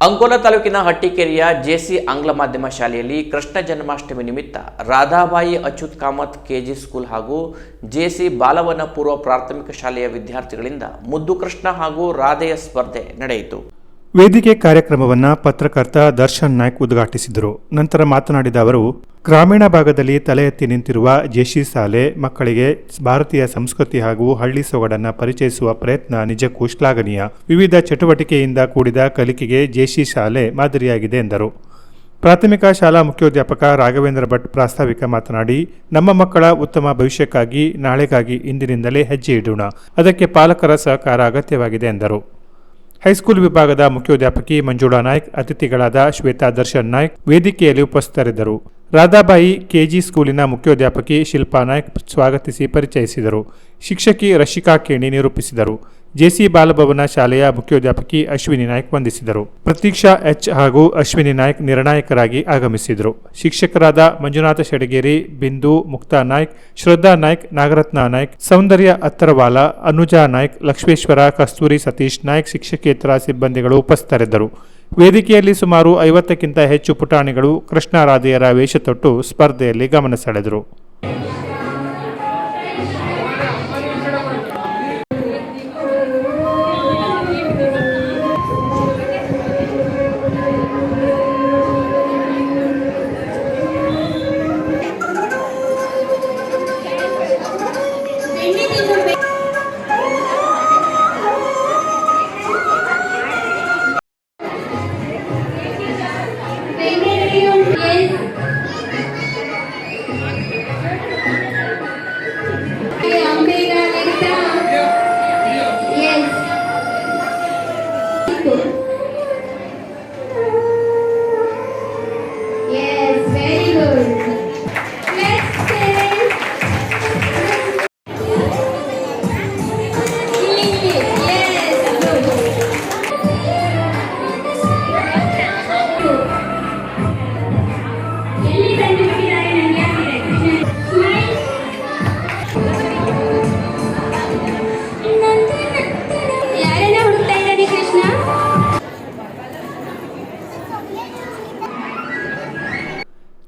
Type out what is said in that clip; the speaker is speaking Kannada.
ಅಂಕೋಲಾ ತಾಲೂಕಿನ ಹಟ್ಟಿಕೆರೆಯ ಜೆಸಿ ಆಂಗ್ಲ ಮಾಧ್ಯಮ ಶಾಲೆಯಲ್ಲಿ ಕೃಷ್ಣ ಜನ್ಮಾಷ್ಟಮಿ ನಿಮಿತ್ತ ರಾಧಾಬಾಯಿ ಅಚ್ಯುತ್ ಕಾಮತ್ ಕೆಜಿ ಸ್ಕೂಲ್ ಹಾಗೂ ಜೆಸಿ ಬಾಲವನ ಪೂರ್ವ ಪ್ರಾಥಮಿಕ ಶಾಲೆಯ ವಿದ್ಯಾರ್ಥಿಗಳಿಂದ ಮುದ್ದು ಕೃಷ್ಣ ಹಾಗೂ ರಾಧೆಯ ಸ್ಪರ್ಧೆ ನಡೆಯಿತು. ವೇದಿಕೆ ಕಾರ್ಯಕ್ರಮವನ್ನ ಪತ್ರಕರ್ತ ದರ್ಶನ್ ನಾಯ್ಕ್ ಉದ್ಘಾಟಿಸಿದರು. ನಂತರ ಮಾತನಾಡಿದ ಅವರು, ಗ್ರಾಮೀಣ ಭಾಗದಲ್ಲಿ ತಲೆ ಎತ್ತಿ ನಿಂತಿರುವ ಜೇಶಿ ಶಾಲೆ ಮಕ್ಕಳಿಗೆ ಭಾರತೀಯ ಸಂಸ್ಕೃತಿ ಹಾಗೂ ಹಳ್ಳಿ ಸೊಗಡನ್ನ ಪರಿಚಯಿಸುವ ಪ್ರಯತ್ನ ನಿಜಕ್ಕೂ ಶ್ಲಾಘನೀಯ. ವಿವಿಧ ಚಟುವಟಿಕೆಯಿಂದ ಕೂಡಿದ ಕಲಿಕೆಗೆ ಜೇಶಿ ಶಾಲೆ ಮಾದರಿಯಾಗಿದೆ ಎಂದರು. ಪ್ರಾಥಮಿಕ ಶಾಲಾ ಮುಖ್ಯೋಧ್ಯಾಪಕ ರಾಘವೇಂದ್ರ ಭಟ್ ಪ್ರಾಸ್ತಾವಿಕ ಮಾತನಾಡಿ, ನಮ್ಮ ಮಕ್ಕಳ ಉತ್ತಮ ಭವಿಷ್ಯಕ್ಕಾಗಿ ನಾಳೆಗಾಗಿ ಇಂದಿನಿಂದಲೇ ಹೆಜ್ಜೆ ಇಡೋಣ. ಅದಕ್ಕೆ ಪಾಲಕರ ಸಹಕಾರ ಅಗತ್ಯವಾಗಿದೆ ಎಂದರು. ಹೈಸ್ಕೂಲ್ ವಿಭಾಗದ ಮುಖ್ಯೋಧ್ಯಾಪಕಿ ಮಂಜುಳಾ ನಾಯ್ಕ್, ಅತಿಥಿಗಳಾದ ಶ್ವೇತಾ ದರ್ಶನ್ ನಾಯ್ಕ್ ವೇದಿಕೆಯಲ್ಲಿ ಉಪಸ್ಥಿತರಿದ್ದರು. ರಾಧಾಬಾಯಿ ಕೆಜಿ ಸ್ಕೂಲಿನ ಮುಖ್ಯೋಧ್ಯಾಪಕಿ ಶಿಲ್ಪಾ ನಾಯ್ಕ್ ಸ್ವಾಗತಿಸಿ ಪರಿಚಯಿಸಿದರು. ಶಿಕ್ಷಕಿ ರಶಿಕಾ ಕೇಣಿ ನಿರೂಪಿಸಿದರು. ಜೆಸಿ ಬಾಲಭವನ ಶಾಲೆಯ ಮುಖ್ಯೋಧ್ಯಾಪಕಿ ಅಶ್ವಿನಿ ನಾಯ್ಕ್ ವಂದಿಸಿದರು. ಪ್ರತೀಕ್ಷಾ ಎಚ್ ಹಾಗೂ ಅಶ್ವಿನಿ ನಾಯ್ಕ್ ನಿರ್ಣಾಯಕರಾಗಿ ಆಗಮಿಸಿದರು. ಶಿಕ್ಷಕರಾದ ಮಂಜುನಾಥ ಶೆಡಗೇರಿ, ಬಿಂದು ಮುಕ್ತಾ ನಾಯ್ಕ್, ಶ್ರದ್ಧಾ ನಾಯ್ಕ್, ನಾಗರತ್ನ ನಾಯ್ಕ್, ಸೌಂದರ್ಯ ಅತ್ತರವಾಲ, ಅನುಜಾ ನಾಯ್ಕ್, ಲಕ್ಷ್ಮೇಶ್ವರ ಕಸ್ತೂರಿ ಸತೀಶ್ ನಾಯ್ಕ್ ಶಿಕ್ಷಕೇತರ ಸಿಬ್ಬಂದಿಗಳು ಉಪಸ್ಥಿತರಿದ್ದರು. ವೇದಿಕೆಯಲ್ಲಿ ಸುಮಾರು ಐವತ್ತಕ್ಕಿಂತ ಹೆಚ್ಚು ಪುಟಾಣಿಗಳು ಕೃಷ್ಣಾರಾಧೆಯರ ವೇಷ ತೊಟ್ಟು ಸ್ಪರ್ಧೆಯಲ್ಲಿ ಗಮನ ಸೆಳೆದರು.